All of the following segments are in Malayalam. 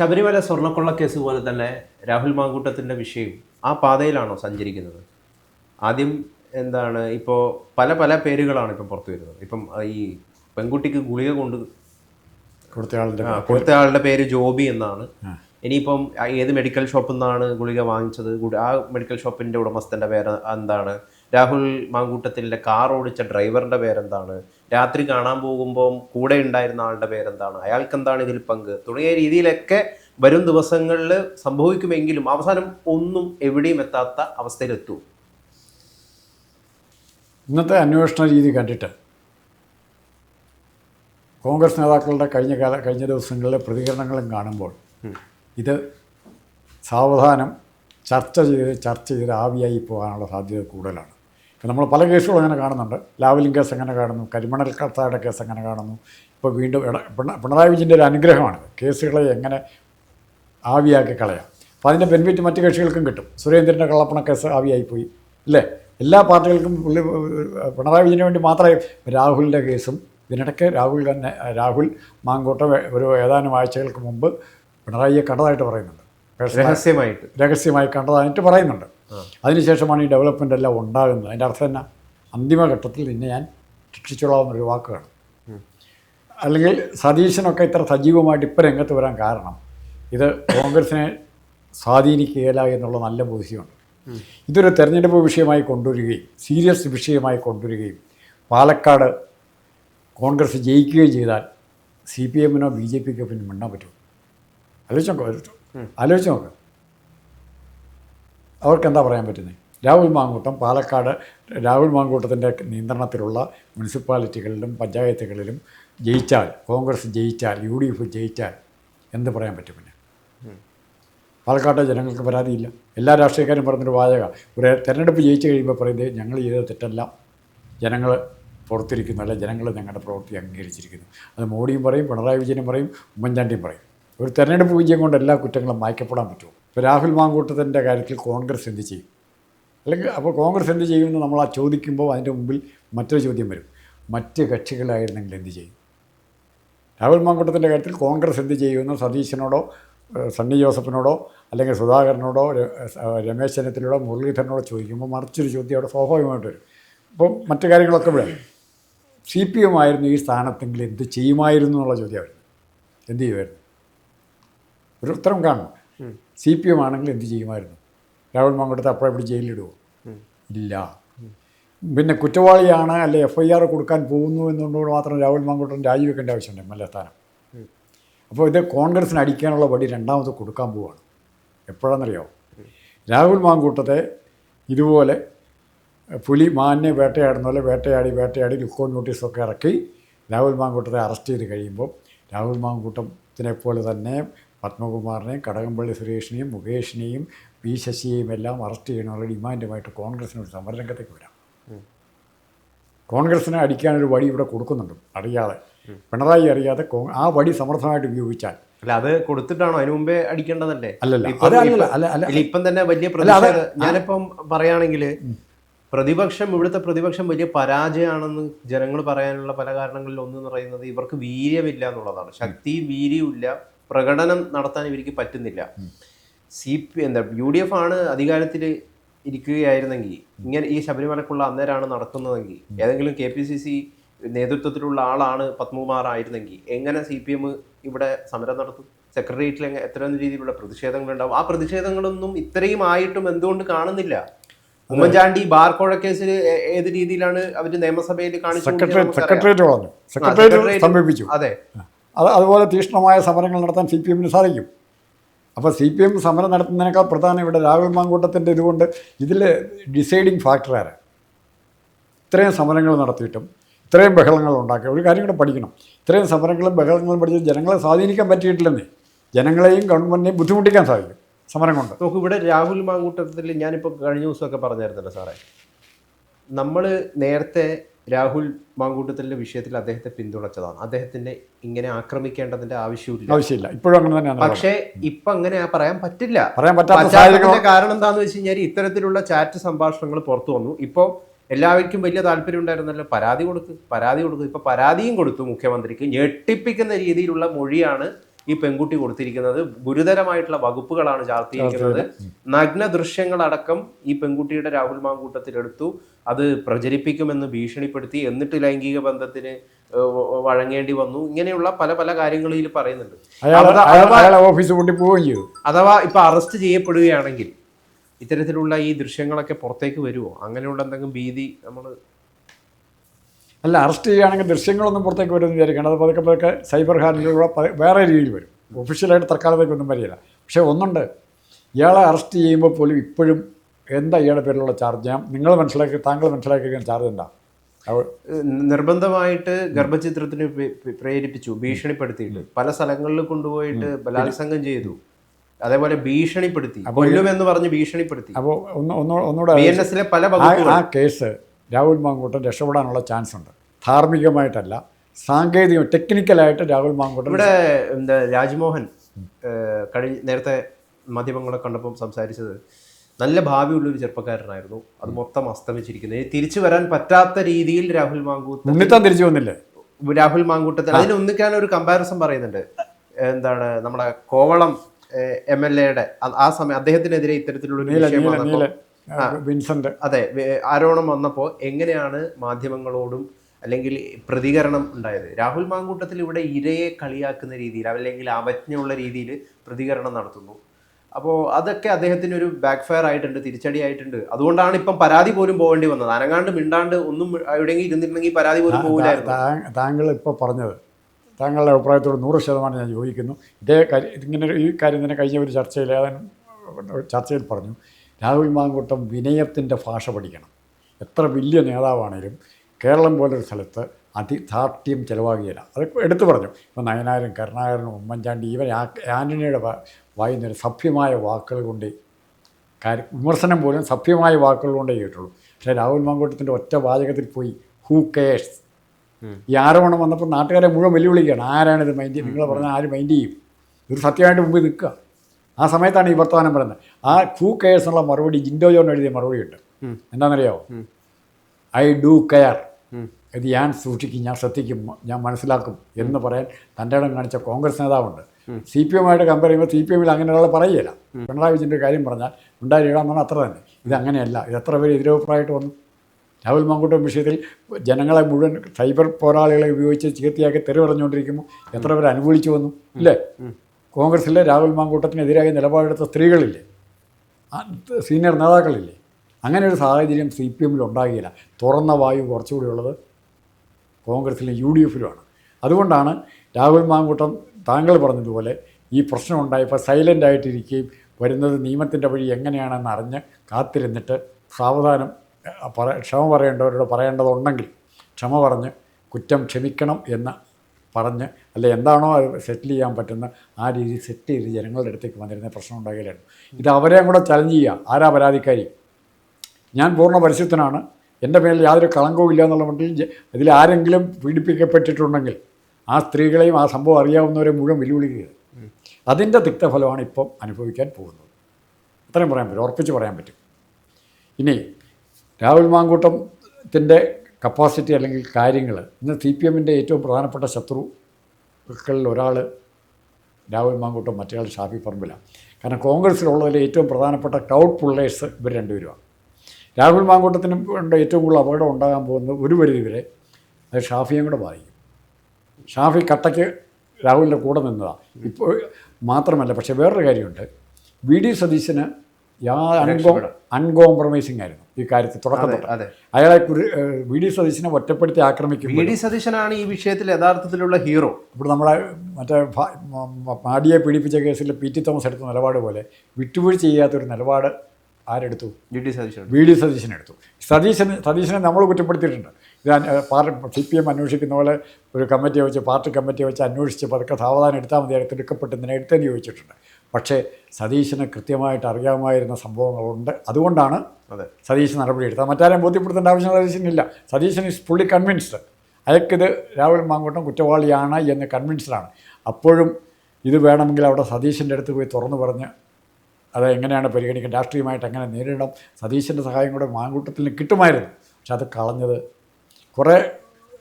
ശബരിമല സ്വർണക്കൊള്ള കേസ് പോലെ തന്നെ രാഹുൽ മാങ്കൂട്ടത്തിന്റെ വിഷയം ആ പാതയിലാണോ സഞ്ചരിക്കുന്നത്? ആദ്യം എന്താണ് ഇപ്പോൾ പല പല പേരുകളാണ് ഇപ്പം പുറത്തു വരുന്നത്. ഇപ്പം ഈ പെൺകുട്ടിക്ക് ഗുളിക കൊണ്ട് കൊടുത്തയാളുടെ കൊടുത്തയാളുടെ പേര്. ജോബി എന്നാണ്. ഇനിയിപ്പം ഏത് മെഡിക്കൽ ഷോപ്പിൽ നിന്നാണ് ഗുളിക വാങ്ങിച്ചത്? ആ മെഡിക്കൽ ഷോപ്പിന്റെ ഉടമസ്ഥന്റെ പേര് എന്താണ്? രാഹുൽ മാങ്കൂട്ടത്തിലെ കാർ ഓടിച്ച ഡ്രൈവറിന്റെ പേരെന്താണ്? രാത്രി കാണാൻ പോകുമ്പോൾ കൂടെ ഉണ്ടായിരുന്ന ആളുടെ പേരെന്താണ്? അയാൾക്ക് എന്താണ് ഇതിൽ പങ്ക്? തുടങ്ങിയ രീതിയിലൊക്കെ വരും ദിവസങ്ങളിൽ സംഭവിക്കുമെങ്കിലും അവസാനം ഒന്നും എവിടെയും എത്താത്ത അവസ്ഥയിലെത്തൂ. ഇന്നത്തെ അന്വേഷണ രീതി കണ്ടിട്ട് കോൺഗ്രസ് നേതാക്കളുടെ കഴിഞ്ഞ കാല കഴിഞ്ഞ ദിവസങ്ങളിലെ പ്രതികരണങ്ങളും കാണുമ്പോൾ ഇത് സാവധാനം ചർച്ച ചെയ്ത് ചർച്ച ചെയ്ത് ആവിയായി പോകാനുള്ള സാധ്യത കൂടുതലാണ്. നമ്മൾ പല കേസുകളും അങ്ങനെ കാണുന്നുണ്ട്. ലാവലിംഗ് കേസ് അങ്ങനെ കാണുന്നു? കരിമണൽ കർത്തായുടെ കേസ് അങ്ങനെ കാണുന്നു? ഇപ്പോൾ വീണ്ടും ഇട- പിണ- പിണറായി വിജയന്റെ ഒരു അനുഗ്രഹമാണ്. കേസുകളെ എങ്ങനെ ആവിയാക്കി കളയാം. അപ്പോൾ അതിന്റെ ബെനിഫിറ്റ് മറ്റ് കക്ഷികൾക്കും കിട്ടും. സുരേന്ദ്രന്റെ കള്ളപ്പണ കേസ് ആവിയായിപ്പോയി. അല്ലേ? എല്ലാ പാർട്ടികൾക്കും പുള്ളി പിണറായി വിജയന് വേണ്ടി മാത്രമേ രാഹുലിന്റെ കേസും ഇതിനിടയ്ക്ക് രാഹുൽ തന്നെ രാഹുൽ മാങ്കോട്ട ഒരു ഏതാനും ആഴ്ചകൾക്ക് മുമ്പ് പിണറായിയെ കണ്ടതായിട്ട് പറയുന്നുണ്ട്. രഹസ്യമായിട്ട്. രഹസ്യമായി കണ്ടതായിട്ട് പറയുന്നുണ്ട്. അതിനുശേഷമാണ് ഈ ഡെവലപ്മെന്റ് എല്ലാം ഉണ്ടാകുന്നത്. അതിന്റെ അർത്ഥം തന്നെ അന്തിമഘട്ടത്തിൽ നിന്നെ ഞാൻ ശിക്ഷിച്ചോളാവുന്നൊരു വാക്കാണ് അല്ലെങ്കിൽ സതീശനൊക്കെ ഇത്ര സജീവമായിട്ട് ഇപ്പം രംഗത്ത് വരാൻ കാരണം ഇത് കോൺഗ്രസിനെ സ്വാധീനിക്കുകയില്ല എന്നുള്ള നല്ല ബോധ്യമുണ്ട്. ഇതൊരു തെരഞ്ഞെടുപ്പ് വിഷയമായി കൊണ്ടുവരികയും സീരിയസ് വിഷയമായി കൊണ്ടുവരികയും പാലക്കാട് കോൺഗ്രസ് ജയിക്കുകയും ചെയ്താൽ സി പി എമ്മിനോ ബി ജെ പിക്കോ പിന്നെ മിണ്ടാൻ പറ്റുമോ? ആലോചിച്ച് നോക്കാം ആലോചിച്ച് നോക്കാം. അവർക്ക് എന്താ പറയാൻ പറ്റുന്നത് രാഹുൽ മാങ്കൂട്ടം പാലക്കാട് രാഹുൽ മാങ്കൂട്ടത്തിന്റെ നിയന്ത്രണത്തിലുള്ള മുനിസിപ്പാലിറ്റികളിലും പഞ്ചായത്തുകളിലും ജയിച്ചാൽ കോൺഗ്രസ് ജയിച്ചാൽ യു ഡി എഫ് ജയിച്ചാൽ എന്ത് പറയാൻ പറ്റും പിന്നെ? പാലക്കാട്ടെ ജനങ്ങൾക്ക് പരാതിയില്ല. എല്ലാ രാഷ്ട്രീയക്കാരും പറഞ്ഞൊരു വാചക. ഒരു തെരഞ്ഞെടുപ്പ് ജയിച്ചു കഴിയുമ്പോൾ പറയുന്നത് ഞങ്ങൾ ചെയ്ത തെറ്റല്ല. ജനങ്ങൾ പുറത്തിരിക്കുന്നു അല്ല? ജനങ്ങൾ ഞങ്ങളുടെ പ്രവൃത്തി അംഗീകരിച്ചിരിക്കുന്നു. അത് മോഡിയും പറയും പിണറായി വിജയനും പറയും ഉമ്മൻചാണ്ടിയും പറയും. ഒരു തെരഞ്ഞെടുപ്പ് വിജയം കൊണ്ട് എല്ലാ കുറ്റങ്ങളും മായ്ക്കപ്പെടാൻ പറ്റുമോ? ഇപ്പോൾ രാഹുൽ മാങ്കൂട്ടത്തിന്റെ കാര്യത്തിൽ കോൺഗ്രസ് എന്ത് ചെയ്യും? അല്ലെങ്കിൽ അപ്പോൾ കോൺഗ്രസ് എന്ത് ചെയ്യുമെന്ന് നമ്മൾ ആ ചോദിക്കുമ്പോൾ അതിന്റെ മുമ്പിൽ മറ്റൊരു ചോദ്യം വരും. മറ്റ് കക്ഷികളായിരുന്നെങ്കിൽ എന്ത് ചെയ്യും? രാഹുൽ മാങ്കൂട്ടത്തിന്റെ കാര്യത്തിൽ കോൺഗ്രസ് എന്ത് ചെയ്യുമെന്ന് സതീശനോടോ സണ്ണി ജോസഫിനോടോ അല്ലെങ്കിൽ സുധാകരനോടോ രമേശ് ചെന്നിത്തലയോടോ മുരളീധരനോടോ ചോദിക്കുമ്പോൾ മറിച്ചൊരു ചോദ്യം അവിടെ സ്വാഭാവികമായിട്ട് വരും. അപ്പം മറ്റു കാര്യങ്ങളൊക്കെ ഇവിടെ സി പി എം ആയിരുന്നു ഈ സ്ഥാനത്തെങ്കിൽ എന്ത് ചെയ്യുമായിരുന്നു എന്നുള്ള ചോദ്യമായിരുന്നു എന്ത് ചെയ്യുമായിരുന്നു? ഒരു ഉത്തരം കാണണം. സി പി എം ആണെങ്കിൽ എന്ത് ചെയ്യുമായിരുന്നു? രാഹുൽ മാങ്കൂട്ടത്തെ അപ്പോഴെ ഇവിടെ ജയിലിലിടുമോ ഇല്ല. പിന്നെ കുറ്റവാളിയാണ് അല്ലെ എഫ് ഐ ആർ കൊടുക്കാൻ പോകുന്നു എന്നുകൊണ്ട് മാത്രം രാഹുൽ മാങ്കൂട്ടൻ രാജിവെക്കേണ്ട ആവശ്യമുണ്ട് എം എൽ എ സ്ഥാനം. അപ്പോൾ ഇത് കോൺഗ്രസിന് അടിക്കാനുള്ള വടി രണ്ടാമത് കൊടുക്കാൻ പോവുകയാണ് എപ്പോഴാണെന്നറിയോ? രാഹുൽ മാങ്കൂട്ടത്തെ ഇതുപോലെ പുലി മാന്യ വേട്ടയാടുന്ന പോലെ വേട്ടയാടി വേട്ടയാടി ലുക്കോ നോട്ടീസൊക്കെ ഇറക്കി രാഹുൽ മാങ്കൂട്ടത്തെ അറസ്റ്റ് ചെയ്ത് കഴിയുമ്പോൾ രാഹുൽ മാങ്കൂട്ടത്തിനെ പോലെ തന്നെ പത്മകുമാറിനെയും കടകംപള്ളി സുരേഷിനെയും മുകേഷിനെയും പി ശശിയെയും എല്ലാം അറസ്റ്റ് ചെയ്യണമെന്നുള്ള ഡിമാൻഡുമായിട്ട് കോൺഗ്രസിന് ഒരു സമരരംഗത്തേക്ക് വരാം. കോൺഗ്രസിനെ അടിക്കാനൊരു വടി ഇവിടെ കൊടുക്കുന്നുണ്ട് അറിയാതെ. പിണറായി അറിയാതെ ആ വടി സമർത്ഥമായിട്ട് ഉപയോഗിച്ചാൽ. അല്ല അത് കൊടുത്തിട്ടാണോ? അതിനു മുമ്പേ അടിക്കേണ്ടതല്ലേ? അല്ലല്ല ഇപ്പം- ഇപ്പം- അല്ല അല്ല. ഇല്ല, ഇപ്പം തന്നെ വലിയ ഞാനിപ്പം പറയുകയാണെങ്കിൽ പ്രതിപക്ഷം ഇവിടുത്തെ പ്രതിപക്ഷം വലിയ പരാജയമാണെന്ന് ജനങ്ങൾ പറയാനുള്ള പല കാരണങ്ങളിൽ ഒന്ന് പറയുന്നത് ഇവർക്ക് വീര്യമില്ല എന്നുള്ളതാണ്. ശക്തിയും വീര്യവും ഇല്ല പ്രകടനം നടത്താൻ ഇവർക്ക് പറ്റുന്നില്ല. സി പി എന്താ യു ഡി എഫ് ആണ് അധികാരത്തിൽ ഇരിക്കുകയായിരുന്നെങ്കിൽ ഇങ്ങനെ ഈ ശബരിമലക്കുള്ള അന്നേരമാണ് നടക്കുന്നതെങ്കിൽ ഏതെങ്കിലും കെ പി സി സി നേതൃത്വത്തിലുള്ള ആളാണ് പത്മകുമാറായിരുന്നെങ്കിൽ എങ്ങനെ സി പി എം ഇവിടെ സമരം നടത്തും? സെക്രട്ടേറിയറ്റിൽ എങ്ങനെ എത്ര രീതിയിലുള്ള പ്രതിഷേധങ്ങൾ ഉണ്ടാവും? ആ പ്രതിഷേധങ്ങളൊന്നും ഇത്രയും ആയിട്ടും എന്തുകൊണ്ട് കാണുന്നില്ല? ഉമ്മൻചാണ്ടി ബാർക്കോഴ കേസിൽ ഏത് രീതിയിലാണ് അവർ നിയമസഭയിൽ കാണിച്ചു അതെ. അത് അതുപോലെ തീക്ഷ്ണമായ സമരങ്ങൾ നടത്താൻ സി പി എമ്മിന് സാധിക്കും. അപ്പോൾ സി പി എം സമരം നടത്തുന്നതിനേക്കാൾ പ്രധാനം ഇവിടെ രാഹുൽ മാങ്കൂട്ടത്തിന്റെ ഇതുകൊണ്ട് ഇതിൽ ഡിസൈഡിങ് ഫാക്ടർ ഇത്രയും സമരങ്ങൾ നടത്തിയിട്ടും ഇത്രയും ബഹളങ്ങൾ ഉണ്ടാക്കുക ഒരു കാര്യം കൂടെ പഠിക്കണം. ഇത്രയും സമരങ്ങളും ബഹളങ്ങളും പഠിച്ച് ജനങ്ങളെ സ്വാധീനിക്കാൻ പറ്റിയിട്ടില്ലെന്നേ. ജനങ്ങളെയും ഗവൺമെന്റിനെയും ബുദ്ധിമുട്ടിക്കാൻ സാധിക്കും സമരം കൊണ്ട്. നോക്കൂ ഇവിടെ രാഹുൽ മാങ്കൂട്ടത്തിൽ ഞാനിപ്പോൾ കഴിഞ്ഞ ദിവസമൊക്കെ പറഞ്ഞായിരുന്നല്ലോ സാറേ. നമ്മൾ നേരത്തെ രാഹുൽ മാങ്കൂട്ടത്തിന്റെ വിഷയത്തിൽ അദ്ദേഹത്തെ പിന്തുണച്ചതാണ്. അദ്ദേഹത്തിന്റെ ഇങ്ങനെ ആക്രമിക്കേണ്ടതിന്റെ ആവശ്യമില്ല. ആവശ്യമില്ല. ഇപ്പോഴും അങ്ങനെ തന്നെയാണ് പക്ഷേ ഇപ്പൊ അങ്ങനെ ആ പറയാൻ പറ്റില്ല. പറയാൻ പറ്റാത്ത കാരണം എന്താണെന്ന് വെച്ച് കഴിഞ്ഞാൽ ഇത്തരത്തിലുള്ള ചാറ്റ് സംഭാഷണങ്ങൾ പുറത്തു വന്നു. ഇപ്പോൾ എല്ലാവർക്കും വലിയ താല്പര്യം ഉണ്ടായിരുന്നല്ലോ. പരാതി കൊടുക്ക് പരാതി കൊടുക്ക്. ഇപ്പൊ പരാതിയും കൊടുത്തു മുഖ്യമന്ത്രിക്ക്. ഞെട്ടിപ്പിക്കുന്ന രീതിയിലുള്ള മൊഴിയാണ് ഈ പെൺകുട്ടി കൊടുത്തിരിക്കുന്നത് ഗുരുതരമായിട്ടുള്ള വകുപ്പുകളാണ് ചാർത്തിയിരിക്കുന്നത്. നഗ്ന ദൃശ്യങ്ങളടക്കം ഈ പെൺകുട്ടിയുടെ രാഹുൽ മാങ്കൂട്ടത്തിലെടുത്തു. അത് പ്രചരിപ്പിക്കുമെന്ന് ഭീഷണിപ്പെടുത്തി എന്നിട്ട് ലൈംഗിക ബന്ധത്തിന് വഴങ്ങേണ്ടി വന്നു. ഇങ്ങനെയുള്ള പല പല കാര്യങ്ങൾ ഇതിൽ പറയുന്നുണ്ട്. ഓഫീസ് അഥവാ ഇപ്പൊ അറസ്റ്റ് ചെയ്യപ്പെടുകയാണെങ്കിൽ ഇത്തരത്തിലുള്ള ഈ ദൃശ്യങ്ങളൊക്കെ പുറത്തേക്ക് വരുമോ? അങ്ങനെയുള്ള എന്തെങ്കിലും ഭീതി നമ്മൾ അല്ല അറസ്റ്റ് ചെയ്യുകയാണെങ്കിൽ ദൃശ്യങ്ങളൊന്നും പുറത്തേക്ക് വരുമെന്ന് വിചാരിക്കണം. അത് പതുക്കെ പതുക്കെ സൈബർ ഹാൻഡിലൂടെ വേറെ രീതിയിൽ വരും. ഒഫീഷ്യലായിട്ട് തൽക്കാലത്തേക്കൊന്നും വരികയില്ല. പക്ഷേ ഒന്നുണ്ട്. ഇയാളെ അറസ്റ്റ് ചെയ്യുമ്പോൾ പോലും ഇപ്പോഴും എന്താ ഇയാളുടെ പേരിലുള്ള ചാർജ്? ഞാൻ നിങ്ങൾ മനസ്സിലാക്കി താങ്കൾ മനസ്സിലാക്കിയ ചാർജ് എന്താ? നിർബന്ധമായിട്ട് ഗർഭചിത്രത്തിന് പ്രേരിപ്പിച്ചു ഭീഷണിപ്പെടുത്തിയിട്ട്. പല സ്ഥലങ്ങളിൽ കൊണ്ടുപോയിട്ട് ബലാത്സംഗം ചെയ്തു. അതേപോലെ ഭീഷണിപ്പെടുത്തി കൊല്ലുമെന്ന് പറഞ്ഞ് ഭീഷണിപ്പെടുത്തി. അപ്പോൾ ഒന്ന് ഒന്ന് ഒന്നുകൂടെ ബി എൻ എസിലെ പല ആ കേസ് രാഹുൽ മാങ്കൂട്ടൻ രക്ഷപ്പെടാനുള്ള ചാൻസ് ഉണ്ട്. ധാർമ്മികമായിട്ടല്ല സാങ്കേതിക ടെക്നിക്കലായിട്ട് രാഹുൽ മാങ്കൂട്ടൻ ഇവിടെ എന്താ രാജ്മോഹൻ കഴിഞ്ഞ നേരത്തെ മാധ്യമങ്ങളെ കണ്ടപ്പം സംസാരിച്ചത് നല്ല ഭാവിയുള്ള ഒരു ചെറുപ്പക്കാരനായിരുന്നു. അത് മൊത്തം അസ്തമിച്ചിരിക്കുന്നത് തിരിച്ചു വരാൻ പറ്റാത്ത രീതിയിൽ രാഹുൽ മാങ്കൂട്ടൻ ഉണ്ണിത്താൻ തിരിച്ചു വന്നില്ലേ? രാഹുൽ മാങ്കൂട്ടത്തിൽ അതിന് ഒന്നിക്കാൻ ഒരു കമ്പാരിസൺ പറയുന്നുണ്ട്. എന്താണ് നമ്മുടെ കോവളം എം എൽ എയുടെ ആ സമയം അദ്ദേഹത്തിനെതിരെ ഇത്തരത്തിലുള്ള വിൻസെന്റ്. അതെ ആരോണം വന്നപ്പോൾ എങ്ങനെയാണ് മാധ്യമങ്ങളോടും അല്ലെങ്കിൽ പ്രതികരണം ഉണ്ടായത്? രാഹുൽ മാങ്കൂട്ടത്തിൽ ഇവിടെ ഇരയെ കളിയാക്കുന്ന രീതിയിൽ അല്ലെങ്കിൽ അവജ്ഞയുള്ള രീതിയിൽ പ്രതികരണം നടത്തുന്നു. അപ്പോൾ അതൊക്കെ അദ്ദേഹത്തിന് ഒരു ബാക്ക് ഫയർ ആയിട്ടുണ്ട് തിരിച്ചടി ആയിട്ടുണ്ട് അതുകൊണ്ടാണ് ഇപ്പം പരാതി പോലും പോകേണ്ടി വന്നത്. അനങ്ങാണ്ട് മിണ്ടാണ്ട് ഒന്നും എവിടെയെങ്കിലും ഇരുന്നിട്ടുണ്ടെങ്കിൽ പരാതി പോലും പോകില്ലായിരുന്നു. താങ്കൾ ഇപ്പോൾ പറഞ്ഞത് താങ്കളുടെ അഭിപ്രായത്തോട് നൂറ് ശതമാനം ഞാൻ യോജിക്കുന്നു. ഇതേ കാര്യം ഇങ്ങനെ ഈ കാര്യം തന്നെ കഴിഞ്ഞ ഒരു ചർച്ചയിൽ ഏതാനും ചർച്ചയിൽ പറഞ്ഞു. രാഹുൽ മാങ്കൂട്ടം വിനയത്തിന്റെ ഭാഷ പഠിക്കണം. എത്ര വലിയ നേതാവാണേലും കേരളം പോലൊരു സ്ഥലത്ത് അതിദാർഢ്യം ചിലവാകുകയില്ല അത് എടുത്തു പറഞ്ഞു. ഇപ്പം നയനാരും കരുണാകരനും ഉമ്മൻചാണ്ടി ഇവൻ ആ- ആന്റണിയുടെ വായുന്നൊരു സഭ്യമായ വാക്കുകൾ കൊണ്ട് കാര്യം വിമർശനം പോലും സഭ്യമായ വാക്കുകൾ കൊണ്ടേ കേട്ടുള്ളൂ. പക്ഷേ രാഹുൽ മാങ്കോട്ടത്തിന്റെ ഒറ്റ വാചകത്തിൽ പോയി ഹൂ കെയേഴ്സ് ഈ ആരോപണം വന്നപ്പോൾ നാട്ടുകാരെ മുഴുവൻ വെല്ലുവിളിക്കുകയാണ്. ആരാണിത് മൈൻഡ് ചെയ്യുന്നത് നിങ്ങൾ പറഞ്ഞാൽ ആര് മൈൻഡ് ചെയ്യും? ഇത് സത്യമായിട്ട് മുമ്പിൽ നിൽക്കുക. ആ സമയത്താണ് ഈ വർത്തമാനം പറയുന്നത്. ആ ഹൂ കെയേഴ്സ് എന്നുള്ള മറുപടി ജിൻഡോ ജോൺ എഴുതിയ മറുപടി ഉണ്ട് എന്താണെന്നറിയാവോ ഐ ഡു കെയർ ഇത് ഞാൻ സൂക്ഷിക്കും ഞാൻ ശ്രദ്ധിക്കും ഞാൻ മനസ്സിലാക്കും എന്ന് പറയാൻ തന്റെ ഇടം കാണിച്ച കോൺഗ്രസ് നേതാവുണ്ട്. സി പി എമ്മായിട്ട് കമ്പയർ ചെയ്യുമ്പോൾ സി പി എമ്മിൽ അങ്ങനെ ഒരാൾ പറയുകയില്ല പിണറായി വിജയന്റെ കാര്യം പറഞ്ഞാൽ ഉണ്ടായിരിക്കണം പറഞ്ഞാൽ അത്ര തന്നെ. ഇത് അങ്ങനെയല്ല. ഇത് എത്ര പേര് എതിരഭിപ്രായമായിട്ട് വന്നു? രാഹുൽ മാങ്കൂട്ടം വിഷയത്തിൽ ജനങ്ങളെ മുഴുവൻ സൈബർ പോരാളികളെ ഉപയോഗിച്ച് ചികിത്സയാക്കി തെറി പറഞ്ഞുകൊണ്ടിരിക്കുമ്പോൾ എത്ര പേർ അനുകൂലിച്ചു വന്നു? ഇല്ലേ? കോൺഗ്രസ്സിലെ രാഹുൽ മാങ്കൂട്ടത്തിനെതിരായി നിലപാടെടുത്ത സ്ത്രീകളില്ലേ? സീനിയർ നേതാക്കളില്ലേ? അങ്ങനെ ഒരു സാഹചര്യം സി പി എമ്മിൽ ഉണ്ടാകില്ല തുറന്ന വായു കുറച്ചുകൂടി ഉള്ളത് കോൺഗ്രസിലും യു ഡി എഫിലുമാണ് അതുകൊണ്ടാണ് രാഹുൽ മാങ്കൂട്ടം താങ്കൾ പറഞ്ഞതുപോലെ ഈ പ്രശ്നം ഉണ്ടായപ്പോൾ സൈലന്റ് ആയിട്ടിരിക്കുകയും വരുന്നത് നിയമത്തിന്റെ വഴി എങ്ങനെയാണെന്ന് അറിഞ്ഞ് കാത്തിരുന്നിട്ട് സാവധാനം പറ ക്ഷമ പറയേണ്ടവരോട് പറയേണ്ടതുണ്ടെങ്കിൽ ക്ഷമ പറഞ്ഞ് കുറ്റം ക്ഷമിക്കണം എന്ന് പറഞ്ഞ് അല്ലെ എന്താണോ സെറ്റിൽ ചെയ്യാൻ പറ്റുന്ന ആ രീതി സെറ്റ് ചെയ്ത് ജനങ്ങളുടെ അടുത്തേക്ക് വന്നിരുന്ന പ്രശ്നം ഉണ്ടാകില്ലായിരുന്നു ഇത് അവരെയും കൂടെ ചലഞ്ച് ചെയ്യുക. ആരാ പരാതിക്കാരി? ഞാൻ പൂർണ പരിശുദ്ധനാണ്. എന്റെ മേലിൽ യാതൊരു കളങ്കവും ഇല്ല എന്നുള്ള മട്ടിൽ അതിൽ ആരെങ്കിലും പീഡിപ്പിക്കപ്പെട്ടിട്ടുണ്ടെങ്കിൽ ആ സ്ത്രീകളെയും ആ സംഭവം അറിയാവുന്നവരെ മുഴുവൻ വെല്ലുവിളിക്കുക. അതിന്റെ തിക്തഫലമാണ് ഇപ്പം അനുഭവിക്കാൻ പോകുന്നത്. അത്രയും പറയാൻ പറ്റും. ഉറപ്പിച്ച് പറയാൻ പറ്റും. ഇനി രാഹുൽ മാങ്കൂട്ടത്തിന്റെ കപ്പാസിറ്റി അല്ലെങ്കിൽ കാര്യങ്ങൾ. ഇന്ന് സി പി എമ്മിന്റെ ഏറ്റവും പ്രധാനപ്പെട്ട ശത്രുക്കളിൽ ഒരാൾ രാഹുൽ മാങ്കൂട്ടം മറ്റേയാൾ ഷാഫി പറമ്പിലാണ് കാരണം കോൺഗ്രസ്സിലുള്ളതിൽ ഏറ്റവും പ്രധാനപ്പെട്ട ക്രൗഡ് പുള്ളേഴ്സ് ഇവർ രണ്ടുപേരുമാണ് രാഹുൽ മാങ്കൂട്ടത്തിനും ഏറ്റവും കൂടുതൽ അപകടം ഉണ്ടാകാൻ പോകുന്നത് ഒരു പരിധി വരെ അത് ഷാഫിയും കൂടെ ബാധിക്കും. ഷാഫി കട്ടയ്ക്ക് രാഹുലിന്റെ കൂടെ നിന്നതാണ് ഇപ്പോൾ മാത്രമല്ല പക്ഷേ വേറൊരു കാര്യമുണ്ട്. വി ഡി സതീശന് യാ അൺകോ അൺകോംപ്രമൈസിങ് ആയിരുന്നു. ഈ കാര്യത്തിൽ തുടക്കം തൊട്ട്. അയാളെ വി ഡി സതീശനെ ഒറ്റപ്പെടുത്തി ആക്രമിക്കും വി ഡി സതീശനാണ് ഈ വിഷയത്തിൽ യഥാർത്ഥത്തിലുള്ള ഹീറോ. ഇപ്പോൾ നമ്മളെ മറ്റേ മാടിയെ പീഡിപ്പിച്ച കേസിൽ പി ടി തോമസ് എടുത്ത നിലപാട് പോലെ വിട്ടുവീഴ്ച ചെയ്യാത്തൊരു നിലപാട് ആരെടുത്തു? V D Satheesan V D Satheesan എടുത്തു. സതീശന് സതീശനെ നമ്മൾ കുറ്റപ്പെടുത്തിയിട്ടുണ്ട്. ഇത് പാർട്ടി സി പി എം അന്വേഷിക്കുന്ന പോലെ ഒരു കമ്മിറ്റിയെ വെച്ച് പാർട്ടി കമ്മിറ്റിയെ വെച്ച് അന്വേഷിച്ച് പതുക്കെ സാവധാനം എടുത്താൽ മതി ഇതിനെ എടുത്തെന്ന് ചോദിച്ചിട്ടുണ്ട്. പക്ഷേ സതീശന് കൃത്യമായിട്ട് അറിയാമായിരുന്ന സംഭവങ്ങളുണ്ട്. അതുകൊണ്ടാണ് അതെ. സതീശൻ നടപടിയെടുത്തത് മറ്റാരെയും ബോധ്യപ്പെടുത്തേണ്ട ആവശ്യം സതീശനില്ല സതീശൻ ഇസ് ഫുള്ളി കൺവിൻസ്ഡ് അയാൾക്കിത് രാഹുൽ മാങ്കൂട്ടം കുറ്റവാളിയാണ് എന്ന് കൺവിൻസ്ഡാണ് അപ്പോഴും ഇത് വേണമെങ്കിൽ അവിടെ സതീശന്റെ അടുത്ത് പോയി തുറന്നു പറഞ്ഞ് അത് എങ്ങനെയാണ് പരിഗണിക്കുക രാഷ്ട്രീയമായിട്ട് എങ്ങനെ നേരിടണം? സതീശന്റെ സഹായം കൂടെ മാങ്കൂട്ടത്തിന് കിട്ടുമായിരുന്നു. പക്ഷെ അത് കളഞ്ഞത് കുറേ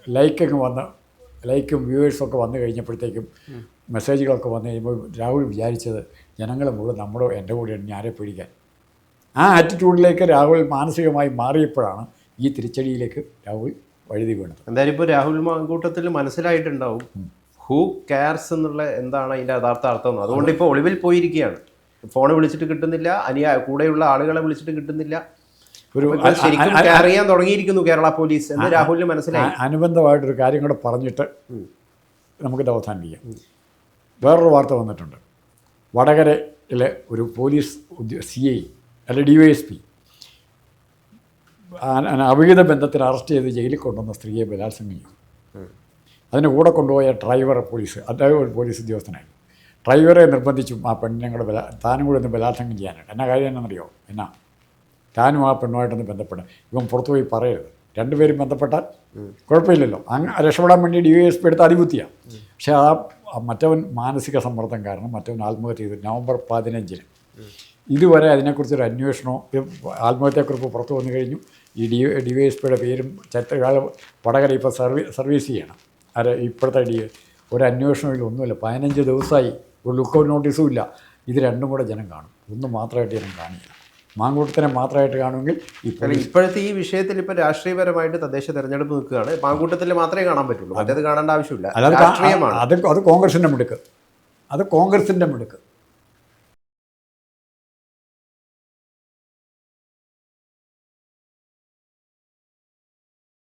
ലൈക്കൊക്കെ വന്ന് ലൈക്കും വ്യൂവേഴ്സും ഒക്കെ വന്നു കഴിഞ്ഞപ്പോഴത്തേക്കും മെസ്സേജുകളൊക്കെ വന്നു കഴിയുമ്പോൾ രാഹുൽ വിചാരിച്ചത് ജനങ്ങൾ മുഴുവൻ നമ്മുടെ എന്റെ കൂടെയാണ് ഞാനെ പിടിക്കാൻ. ആ ആറ്റിറ്റ്യൂഡിലേക്ക് രാഹുൽ മാനസികമായി മാറിയപ്പോഴാണ് ഈ തിരിച്ചടിയിലേക്ക് രാഹുൽ വഴുതി വീണത്. എന്തായാലും ഇപ്പോൾ രാഹുൽ മാങ്കൂട്ടത്തിൽ മനസ്സിലായിട്ടുണ്ടാവും ഹൂ കെയർസ് എന്നുള്ള എന്താണ് അതിന്റെ യഥാർത്ഥ അർത്ഥം അതുകൊണ്ട് ഇപ്പോൾ ഒളിവിൽ പോയിരിക്കുകയാണ്. ഫോൺ വിളിച്ചിട്ട് കിട്ടുന്നില്ല അനിയ കൂടെയുള്ള ആളുകളെ വിളിച്ചിട്ട് കിട്ടുന്നില്ല. ഒരു ശരിക്കും അറിയാൻ തുടങ്ങിയിരിക്കുന്നു കേരള പോലീസ് എന്ന് രാഹുലിന് മനസ്സിലായി. അനുബന്ധമായിട്ടൊരു കാര്യം കൂടെ പറഞ്ഞിട്ട് നമുക്കിത് അവസാനിപ്പിക്കാം. വേറൊരു വാർത്ത വന്നിട്ടുണ്ട്. വടകരയിലെ ഒരു പോലീസ് ഉദ്യോ സി ഐ അല്ലെ ഡി വൈ എസ് പി അവിഹിത ബന്ധത്തിൽ അറസ്റ്റ് ചെയ്ത് ജയിലിൽ കൊണ്ടുവന്ന സ്ത്രീയെ ബലാത്സംഗം ചെയ്തു അതിന് കൂടെ കൊണ്ടുപോയ ഡ്രൈവർ പോലീസ് അദ്ദേഹം ഒരു പോലീസ് ഉദ്യോഗസ്ഥനായി. ഡ്രൈവറെ നിർബന്ധിച്ചു ആ പെണ്ണിനെ കൂടെ ബലാ താനും കൂടെ ഒന്ന് ബലാത്സംഗം ചെയ്യാനായിട്ട്. എന്നാ കാര്യം എന്നാണെന്നറിയോ എന്നാ? താനും ആ പെണ്ണുമായിട്ടൊന്ന് ബന്ധപ്പെടാൻ ഇവൻ പുറത്തു പോയി പറയരുത്. രണ്ടുപേരും ബന്ധപ്പെട്ടാൽ കുഴപ്പമില്ലല്ലോ. അങ്ങ് രക്ഷപ്പെടാൻ വേണ്ടി ഡി വൈ എസ് പി എടുത്ത അതിബുദ്ധിയാണ്. പക്ഷേ ആ മറ്റവൻ മാനസിക സമ്മർദ്ദം കാരണം മറ്റവൻ ആത്മഹത്യ ചെയ്തു. നവംബർ പതിനഞ്ചിന്. ഇതുവരെ അതിനെക്കുറിച്ചൊരു അന്വേഷണമോ ആത്മഹത്യാക്കുറിപ്പ് പുറത്തു വന്നു കഴിഞ്ഞു. ഈ ഡി ഡി വൈ എസ് പിയുടെ പേരും ചത്തകാല വടകര ഇപ്പോൾ സർവീ സർവീസ് ചെയ്യണം. അര ഇപ്പോഴത്തെ ഡി ഒരു അന്വേഷണമില്ല ഒന്നുമില്ല. പതിനഞ്ച് ദിവസമായി. ഒരു ലുക്ക് ഔട്ട് നോട്ടീസും ഇല്ല. ഇത് രണ്ടും കൂടെ ജനം കാണും. ഒന്ന് മാത്രമായിട്ട് ജനം കാണില്ല. മാങ്കൂട്ടത്തിനെ മാത്രമായിട്ട് കാണുമെങ്കിൽ ഇപ്പോഴത്തെ ഈ വിഷയത്തിൽ ഇപ്പം രാഷ്ട്രീയപരമായിട്ട് തദ്ദേശ തെരഞ്ഞെടുപ്പ് നിൽക്കുകയാണ് മാങ്കൂട്ടത്തിൽ മാത്രമേ കാണാൻ പറ്റുള്ളൂ. മറ്റേത് കാണേണ്ട ആവശ്യമില്ല. അത് അത് കോൺഗ്രസിന്റെ മിടുക്ക്. അത് കോൺഗ്രസിന്റെ മിടുക്ക്.